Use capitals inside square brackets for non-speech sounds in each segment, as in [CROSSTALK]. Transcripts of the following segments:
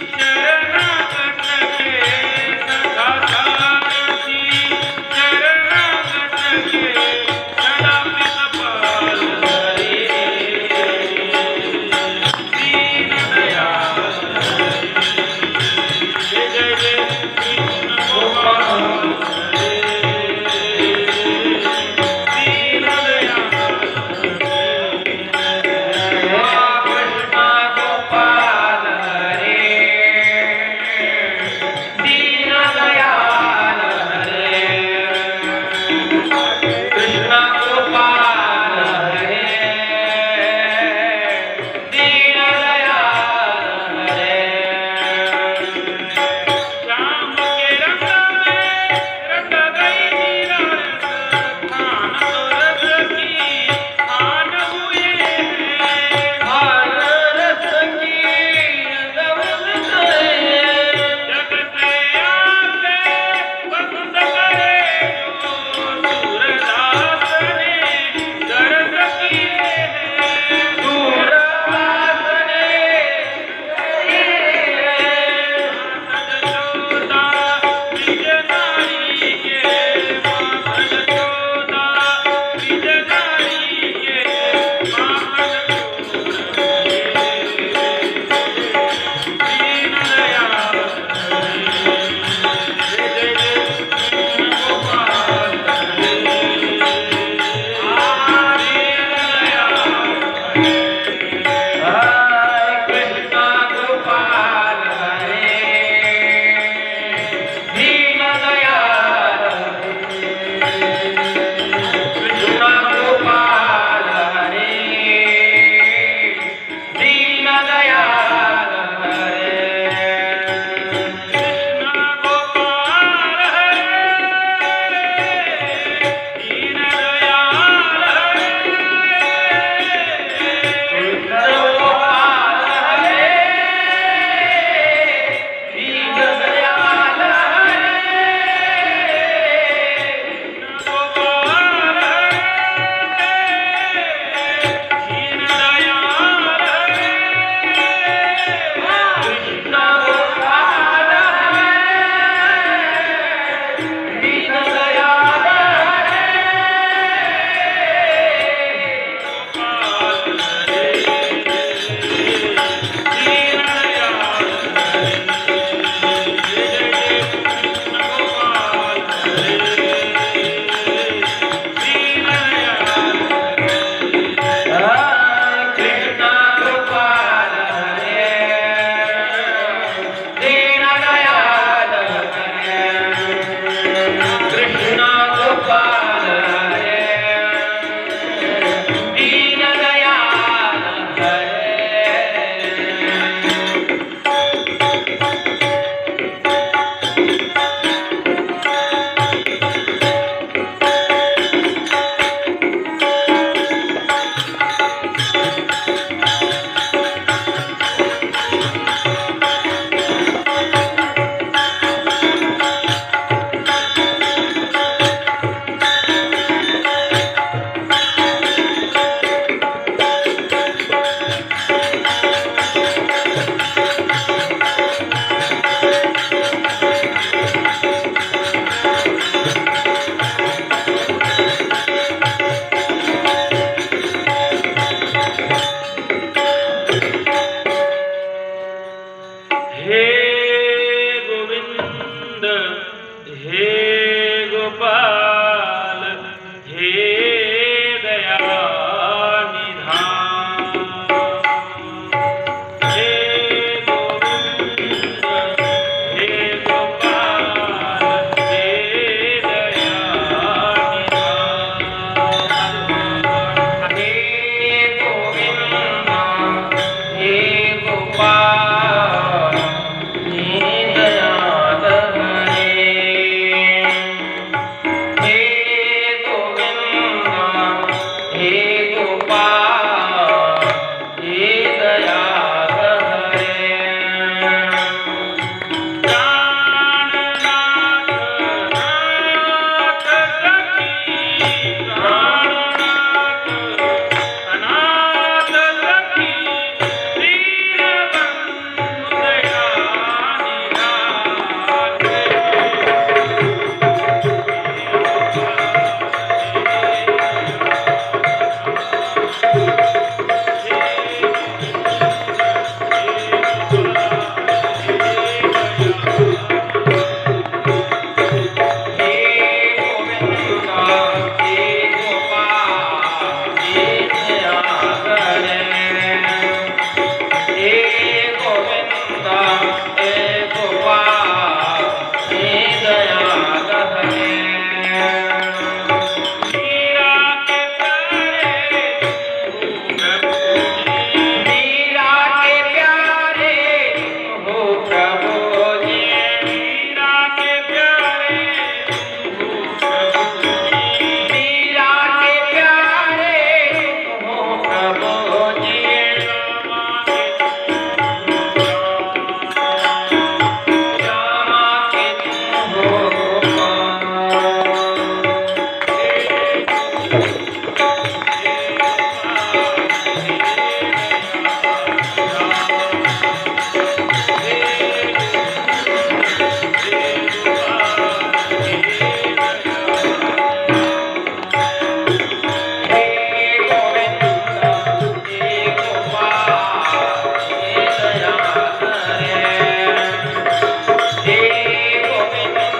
Yeah. [LAUGHS]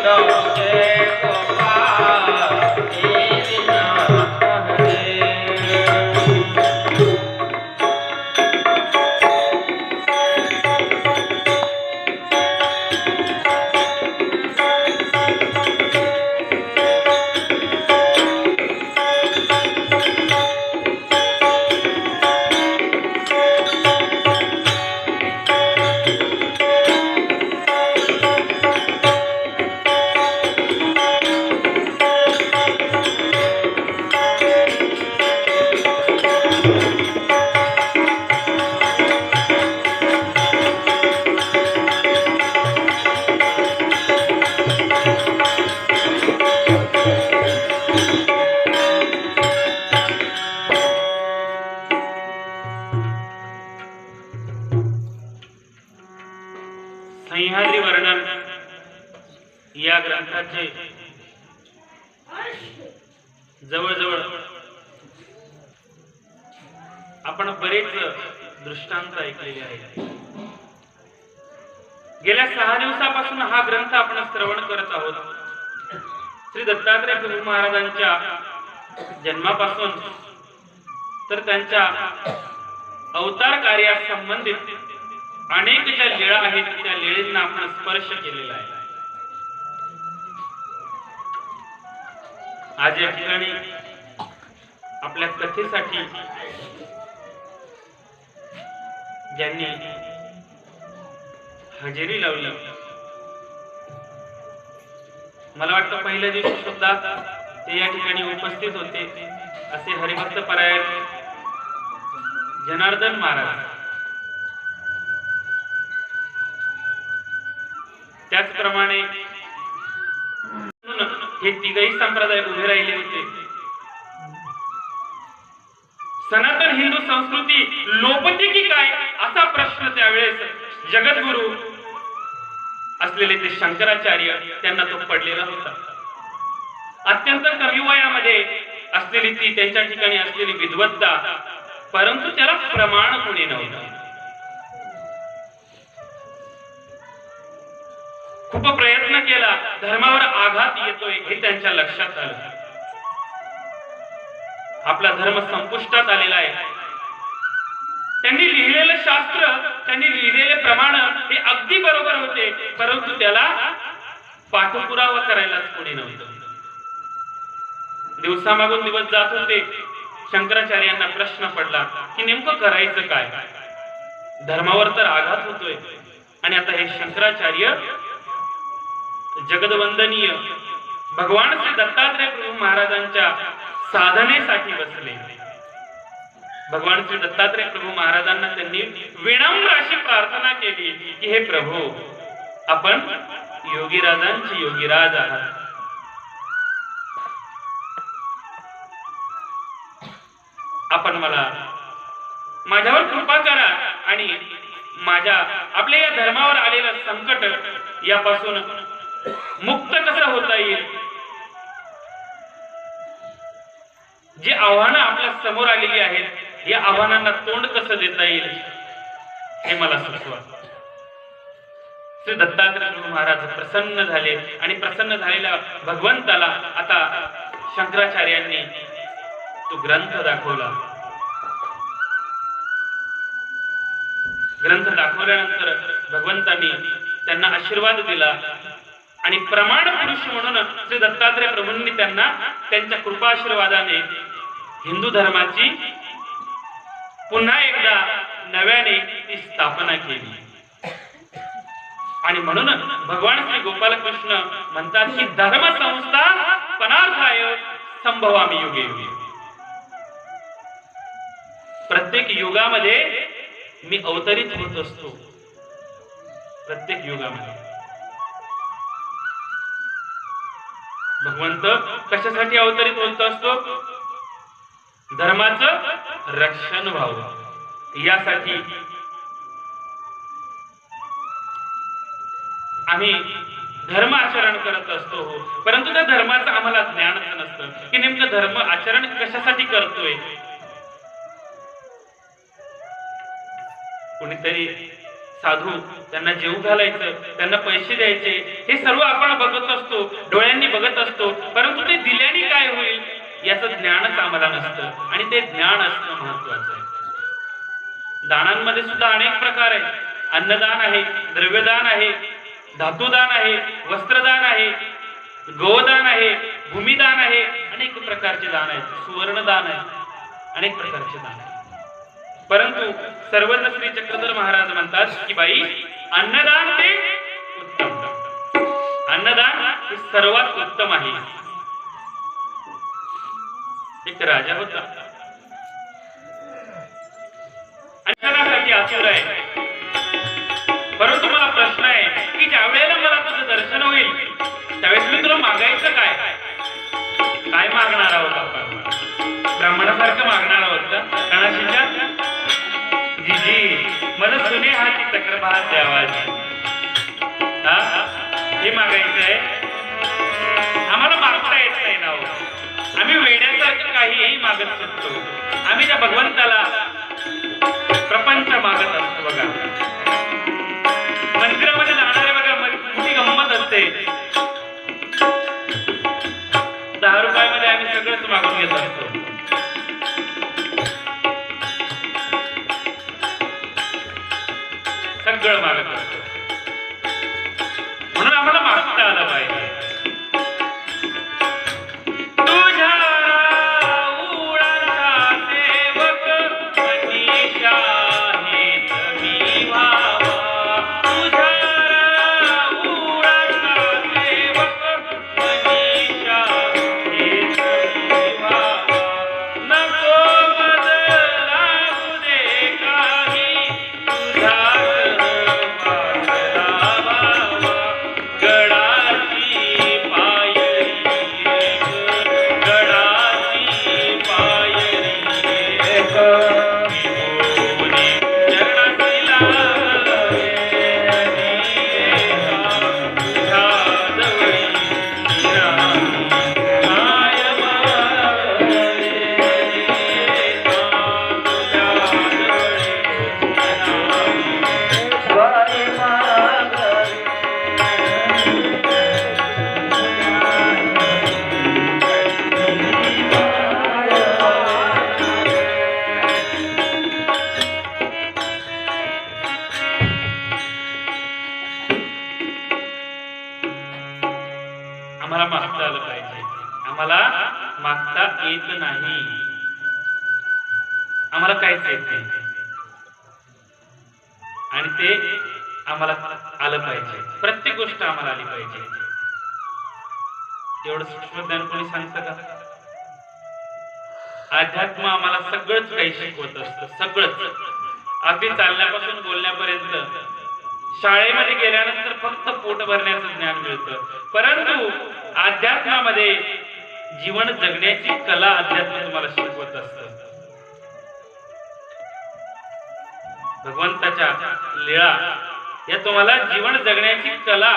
감사합니다. ग्रंथाचे जवळजवळ. आपण बरेच दृष्टांत ऐकलेले आहेत. गेल्या सहा दिवसापासून हा ग्रंथ आपण श्रवण करत आहोत. श्री दत्तात्रय प्रभू महाराजांच्या जन्मापासून तर त्यांच्या अवतार कार्यास संबंधित अनेक ज्या लीळा आहेत त्या लीळेंना आपण स्पर्श केलेला आहे. आज या ठिकाणी आपल्या कथेसाठी ज्यांनी हजेरी लावली. मला वाटतं पहिल्या दिवशी सुद्धा ते या ठिकाणी उपस्थित होते असे हरिभक्त परायण जनार्दन महाराज. त्याचप्रमाणे हे तिघही संप्रदाय उभे राहिले होते. सनातन हिंदू संस्कृती लोपते की काय असा प्रश्न त्यावेळेस जगद्गुरु असलेले ते शंकराचार्य त्यांना तो पडलेला होता. अत्यंत कमी वयामध्ये असलेली ती त्यांच्या ठिकाणी असलेली विद्वत्ता परंतु त्याला प्रमाण कोणी नव्हतं. खूप प्रयत्न केला. धर्मावर आघात येतोय हे त्यांच्या लक्षात आलं. आपला धर्म संपुष्टात आलेला आहे. त्यांनी लिहिलेलं शास्त्र त्यांनी लिहिलेले प्रमाण हे अगदी बरोबर होते परंतु त्याला पाठपुरावा करायलाच कोणी नव्हतं. दिवसामागून दिवस जात होते. शंकराचार्यांना प्रश्न पडला की नेमकं करायचं काय? धर्मावर तर आघात होतोय. आणि आता हे शंकराचार्य जगदवंदनीय. भगवान श्री दत्तात्रय प्रभू महाराजांच्या साधनेसाठी बसले. भगवान श्री दत्तात्रय प्रभू महाराजांना त्यांनी विनम्र अशी प्रार्थना केली की हे प्रभू आपण योगीराजांचे योगीराज आहात. आपण मला माझ्यावर कृपा करा आणि माझ्या आपल्या या धर्मावर आलेलं संकट यापासून मुक्त कसं होता येईल? जी आव्हानं आपल्यासमोर आलेली आहेत या आव्हानांना तोंड कसं देता येईल हे मला सुचवा. श्री दत्तात्रय प्रभू महाराज प्रसन्न झाले आणि प्रसन्न झालेल्या भगवंताला आता शंकराचार्यांनी तो ग्रंथ दाखवला. ग्रंथ दाखवल्यानंतर भगवंतांनी त्यांना आशीर्वाद दिला. आणि प्रमाण पुरुष म्हणून श्री दत्तात्रय प्रभूंनी त्यांना त्यांच्या कृपाशीर्वादाने हिंदू धर्माची पुन्हा एकदा नव्याने ती स्थापना केली. आणि म्हणून भगवान श्री गोपालकृष्ण म्हणतात की धर्म संस्था पनार्थाय संभवामी युगे युगे. प्रत्येक युगामध्ये मी अवतरित होत असतो. प्रत्येक युगामध्ये. भगवंत कशासाठी अवतरित होत असतो? धर्माचं रक्षण व्हावं. यासाठी आम्ही धर्म आचरण करत असतो हो. परंतु त्या धर्माचं आम्हाला ज्ञानच नसतं. की नेमकं धर्म आचरण कशासाठी करतोय? कुणीतरी साधू त्यांना जेव घालायचं त्यांना पैसे द्यायचे हे सर्व आपण बघत असतो डोळ्यांनी बघत असतो परंतु ते दिल्याने काय होईल? याचं ज्ञानच आम्हाला नसतं आणि ते ज्ञान असणं महत्वाचं आहे. दानांमध्ये सुद्धा अनेक प्रकार आहेत. अन्नदान आहे द्रव्यदान आहे धातुदान आहे वस्त्रदान आहे गोदान आहे भूमिदान आहे अनेक प्रकारचे दान आहेत. सुवर्णदान आहे अनेक प्रकारचे दान आहे परंतु सर्वज्ञ श्री चक्रधर महाराज म्हणतात की बाई अन्नदान ते उत्तम. अन्नदान हे सर्वात उत्तम आहे. एक राजा होता. अन्नदानासाठी आतुर आहे. परंतु मला प्रश्न आहे की ज्या वेळेला मला तुझं दर्शन होईल त्यावेळेस मी तुला मागायचं काय? काय मागणार आहोत आपण? ब्राह्मणासारखं मागणार आहोत का? कणाशीच्या? तुझी मला सुने हाती तक्रार द्यावाची हा? हे मागायचं आहे? आम्हाला मागता येत नाही ना हो. आम्ही वेड्यासारखं काहीही मागत नसतो. आम्ही त्या भगवंताला प्रपंच मागत असतो बघा. मंदिरामध्ये जाणारे बघा मोठी गंमत असते. दहा रुपयामध्ये आम्ही सगळंच मागून घेत असतो. मागत असतो. म्हणून आम्हाला मागता आलं पाहिजे. प्रत्येक आम्हाला आली पाहिजे. एवढं सूक्ष्म ज्ञान कोणी सांगतं का? अध्यात्म आम्हाला सगळंच काही शिकवत असतं सगळंच. अगदी चालण्यापासून बोलण्यापर्यंत. शाळेमध्ये गेल्यानंतर फक्त पोट भरण्याचं ज्ञान मिळतं. परंतु अध्यात्मामध्ये जीवन जगण्याची कला अध्यात्म तुम्हाला शिकवत असत. भगवंताच्या लीळा या तुम्हाला जीवन जगण्याची कला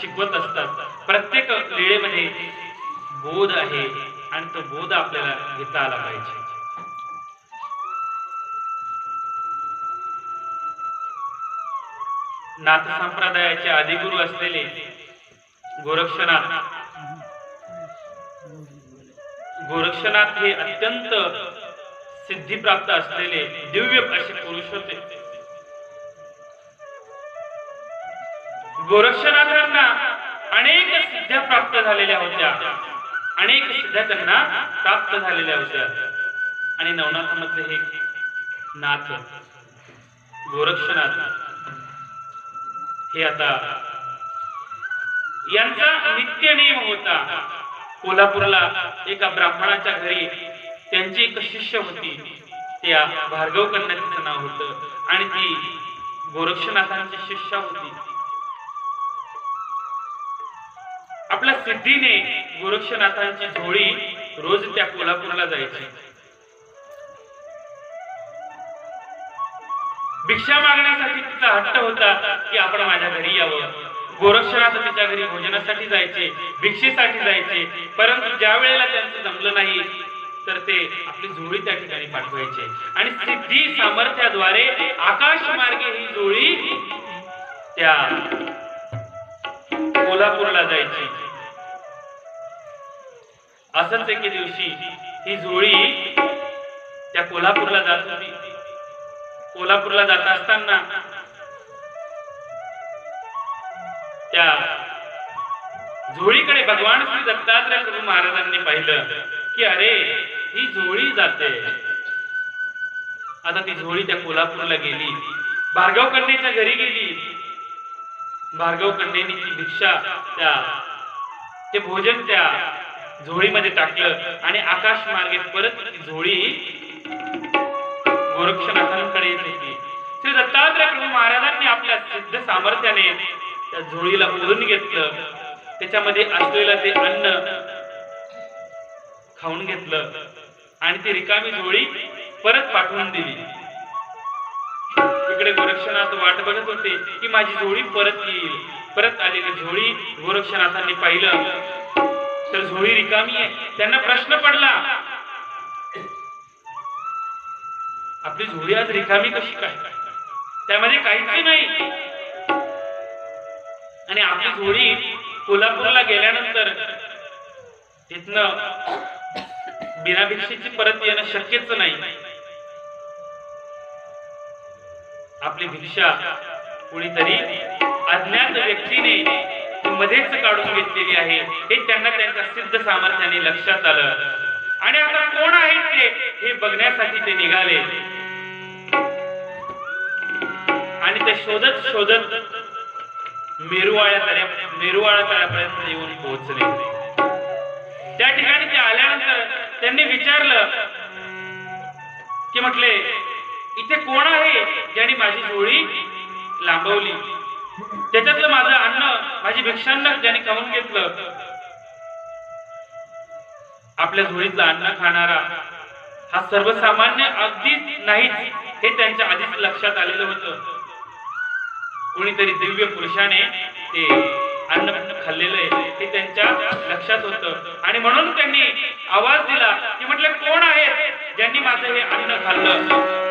शिकवत असतात. प्रत्येक वेळेमध्ये बोध आहे आणि तो बोध आपल्याला घेता आला पाहिजे. नाथ संप्रदायाचे आदिगुरु असलेले गोरक्षनाथ गोरक्षनाथ हे अत्यंत सिद्धी प्राप्त असलेले दिव्य असे पुरुष होते. गोरक्षनाथांना अनेक सिद्ध्या प्राप्त झालेल्या होत्या. अनेक सिद्ध्या त्यांना प्राप्त झालेल्या होत्या. आणि नवनाथामध्ये हे नाथ गोरक्षनाथ हे आता यांचा नित्य नियम होता. कोल्हापूरला एका ब्राह्मणाच्या घरी त्यांची एक शिष्य होती. त्या भार्गव कन्या तिचं नाव होतं. आणि ती गोरक्षनाथांची शिष्या होती. आपल्या सिद्धीने गोरक्षनाथांची झोळी रोज त्या कोल्हापूरला जायची. भिक्षा मागण्यासाठी तिचा हट्ट होता की आपण माझ्या घरी यावं. गोरक्षनाथ तिच्या घरी भोजनासाठी जायचे भिक्षेसाठी जायचे. परंतु ज्या वेळेला त्यांचं जमलं नाही तर ते आपली झोळी त्या ठिकाणी पाठवायचे. आणि सिद्धी सामर्थ्याद्वारे आकाश मार्गे ही जोडी त्या कोल्हापूरला जायची. असंच एके दिवशी ही जुळी त्या कोल्हापूरला जात होती. कोल्हापूरला जात असताना त्या झोळीकडे भगवान श्री दत्तात्रय गुरु महाराजांनी पाहिलं की अरे ही झोळी जाते. आता ती झोळी त्या कोल्हापूरला गेली. भार्गव कन्याच्या घरी गेली. भार्गव कन्येने ती भिक्षा त्या ते भोजन त्या झोळीमध्ये टाकलं आणि आकाश मार्गे परत ती झोळी गोरक्षनाथांकडे येत होती. श्री दत्तात्रय प्रभू महाराजांनी आपल्या सिद्ध सामर्थ्याने त्या झोळीला ओढून घेतलं. त्याच्यामध्ये असलेलं ते अन्न खाऊन घेतलं आणि ती रिकामी झोळी परत पाठवून दिली. इकडे गोरक्षनाथ वाट बघत होते. की माझी झोळी परत येईल. परत आलेली झोळी गोरक्षनाथांनी पाहिलं. तर झोळी रिकामी आहे. त्यांना प्रश्न पडला. आपली झोळी आज रिकामी कशी काय? त्यामध्ये काहीच नाही. आणि आपली झोळी कोल्हापूरला गेल्यानंतर तिथनं बिना भिक्षेची परत येणं शक्यच नाही. आपली भिक्षा कुणीतरी अज्ञात व्यक्तीने मध्येच काढून घेतलेली आहे. हे त्यांना त्यांच्या सिद्ध सामर्थ्याने लक्षात आलं. आणि आता कोण आहेत ते? हे बघण्यासाठी ते निघाले. आणि ते शोधत शोधत मेरुवाळ्या तळ्या मेरुवाळ्या तळ्यापर्यंत येऊन पोहोचले. त्या ठिकाणी ते आल्यानंतर त्यांनी विचारलं की म्हटले इथे कोण आहे ज्याने माझी झोळी लांबवली? त्याच्यातलं माझं अन्न माझी भिक्षान्न ज्याने खाऊन घेतलं. आपल्या झोळीतलं अन्न खाणारा हा सर्वसामान्य अगदीच नाहीच हे त्यांच्या आधीच लक्षात आलेलं होतं. कोणीतरी दिव्य पुरुषाने ते अन्न खाल्लेलं आहे हे त्यांच्या लक्षात होतं. आणि म्हणून त्यांनी आवाज दिला की म्हटलं कोण आहेत ज्यांनी माझं हे अन्न खाल्लं?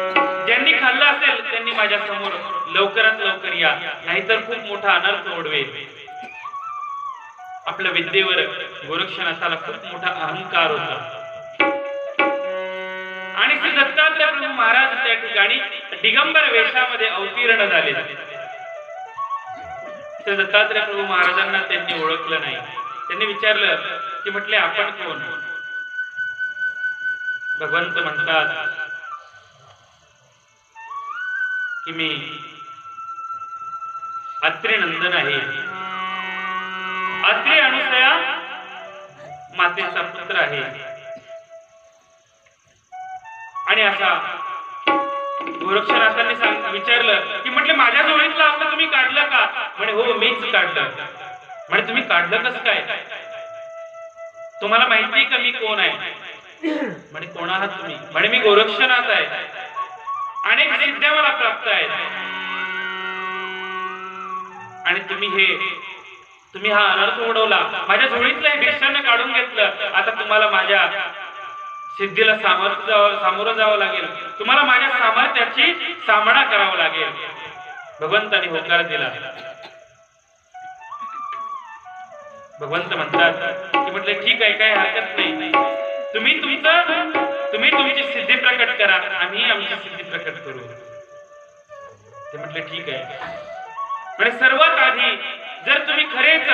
ज्यांनी खाल्लं असेल त्यांनी माझ्यासमोर लवकरात लवकर या. नाहीतर खूप मोठा अनर्थ ओढवेल. आपल्या विद्येवर गोरक्षनाथाला खूप मोठा अहंकार होता. आणि श्री दत्तात्रय प्रभू महाराज त्या ठिकाणी दिगंबर वेशामध्ये अवतीर्ण झाले. श्री दत्तात्रय प्रभू महाराजांना त्यांनी ओळखलं नाही. त्यांनी विचारलं की म्हटले आपण कोण? भगवंत म्हणतात की मी. अत्रे नंदन आहे. अत्रे अनुसया मातेचा पुत्र आहे. आणि असा गोरक्षनाथांनी सांग विचारलं की म्हटलं माझ्या जोडीतला आपलं तुम्ही काढलं का? म्हणे हो मीच काढलं. म्हणे तुम्ही काढलं कसं काय? तुम्हाला माहिती का मी कोण आहे? म्हणे कोण आहात तुम्ही? म्हणे मी गोरक्षनाथ आहे. अनेक सिद्ध्या मला प्राप्त आहेत. आणि तुम्ही हे तुम्ही हा अनर्थ उडवला. माझ्या झोळीतलं हे भिक्षानं काढून घेतलं. आता तुम्हाला माझ्या सिद्धीला सामर्थ्य जावं- सामोरं जावं लागेल. तुम्हाला माझ्या सामर्थ्याची सामना करावा लागेल. भगवंताने होकार दिला. भगवंत म्हणतात की म्हटलं ठीक आहे काय हरकत नाही. तुम्ही तुमचं तुम्ही तुमची सिद्धी प्रकट करा आम्ही आमची सिद्धी प्रकट करू. ते म्हटले ठीक आहे. म्हणजे सर्वात आधी जर तुम्ही खरेच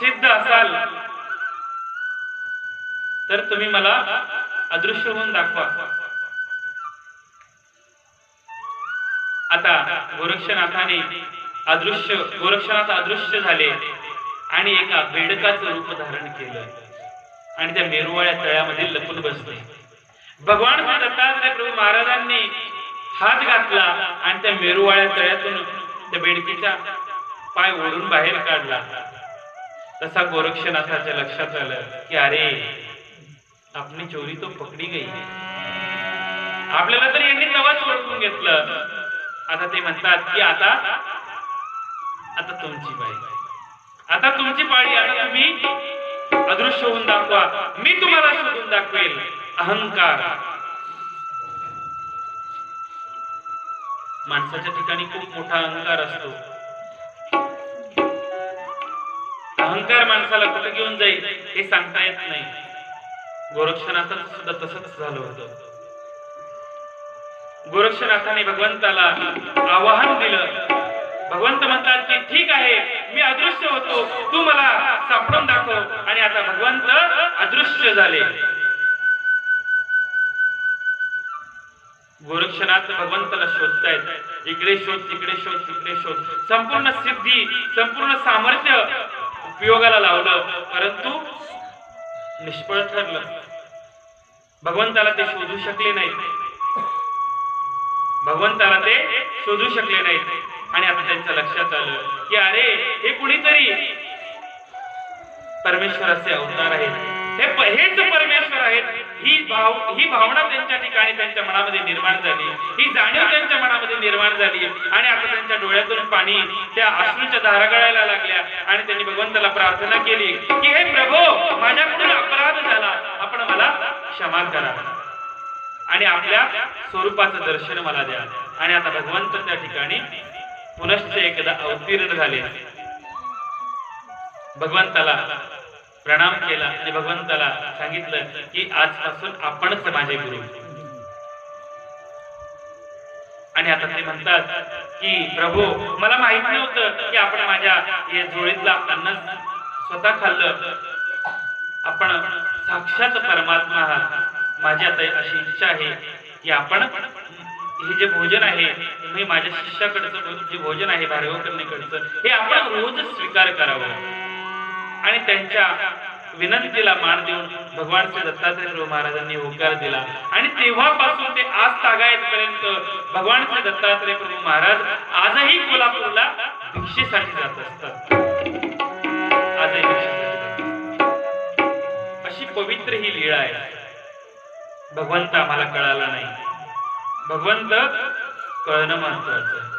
सिद्ध असाल तर तुम्ही मला अदृश्य होऊन दाखवा. आता गोरक्षनाथाने अदृश्य गोरक्षनाथ अदृश्य झाले आणि एका बेडकाचं रूप धारण केलं आणि त्या मेरुवाळ्या तळ्यामध्ये लपून बसले. भगवान दत्तात्रय प्रभू महाराजांनी हात घातला आणि त्या मेरुवाळ्या तळ्यातून त्या बेडकीचा पाय ओढून बाहेर काढला. तसा गोरक्षनाथाच्या लक्षात आलं की अरे आपली चोरी तो पकडी गई आपल्याला तर यांनी तवाच ओळखून घेतलं. आता ते म्हणतात की आता आता तुमची पाळी आता तुमची पाळी आता तुम्ही अदृश्य होऊन दाखवा. मी तुम्हाला शोधून दाखवेल. अहंकार. माणसाच्या ठिकाणी खूप मोठा अहंकार असतो. अहंकार माणसाला कुठे घेऊन जाईल हे सांगता येत नाही. गोरक्षनाथाचं सुद्धा तसंच झालं होतं. गोरक्षनाथाने भगवंताला आवाहन दिलं. भगवंत म्हणतात की ठीक आहे मी अदृश्य होतो. तू मला सापडून दाखव. आणि आता भगवंत अदृश्य झाले. गोरक्षनाथ भगवंताला शोधतायत. इकडे शोध तिकडे शोध तिकडे शोध. संपूर्ण सिद्धी संपूर्ण सामर्थ्य उपयोगाला लावलं. परंतु निष्फळ ठरलं. भगवंताला ते शोधू शकले नाहीत. भगवंताला ते शोधू शकले नाहीत. आणि आता त्यांच्या लक्षात आलं की अरे हे कुणीतरी परमेश्वराचे अवतार आहेत. हे हेच परमेश्वर आहेत. ही भाव ही भावना त्यांच्या ठिकाणी त्यांच्या मनामध्ये निर्माण झाली. ही जाणीव त्यांच्या मनामध्ये निर्माण झाली. आणि आता त्यांच्या डोळ्यातून पाणी त्या अश्रूच्या धारा गळायला लागल्या. आणि त्यांनी भगवंताला प्रार्थना केली की हे प्रभो माझ्याकडून अपराध झाला. आपण मला क्षमा करा. आणि आपल्या स्वरूपाचं दर्शन मला द्या. आणि आता भगवंत त्या ठिकाणी पुनश्च एकदा अवतीर्ण झाले. भगवंताला प्रणाम केला आणि भगवंताला सांगितलं की आजपासून आपणच माझे गुरु. आणि आता ते म्हणतात की प्रभू मला माहीत नव्हतं की आपण माझ्या या अन्न स्वतः खाल्लं. आपण साक्षात परमात्मा आहात. माझी आता अशी इच्छा आहे की आपण हे जे भोजन आहे हे माझ्या शिष्याकडचं जे भोजन आहे भार्गवकरणीकडचं हे आपण रोज स्वीकार करावं. आणि त्यांच्या विनंतीला मान देऊन भगवान श्री दत्तात्रय महाराजांनी होकार दिला. आणि तेव्हापासून ते आज तागायतपर्यंत भगवान श्री दत्तात्रय प्रभू महाराज आजही कोल्हापूरला भिक्षेसाठी जात असतात. आजही अशी पवित्र ही लीळा आहे. भगवंत आम्हाला कळाला नाही. भगवंत कळणं महत्वाचं आहे.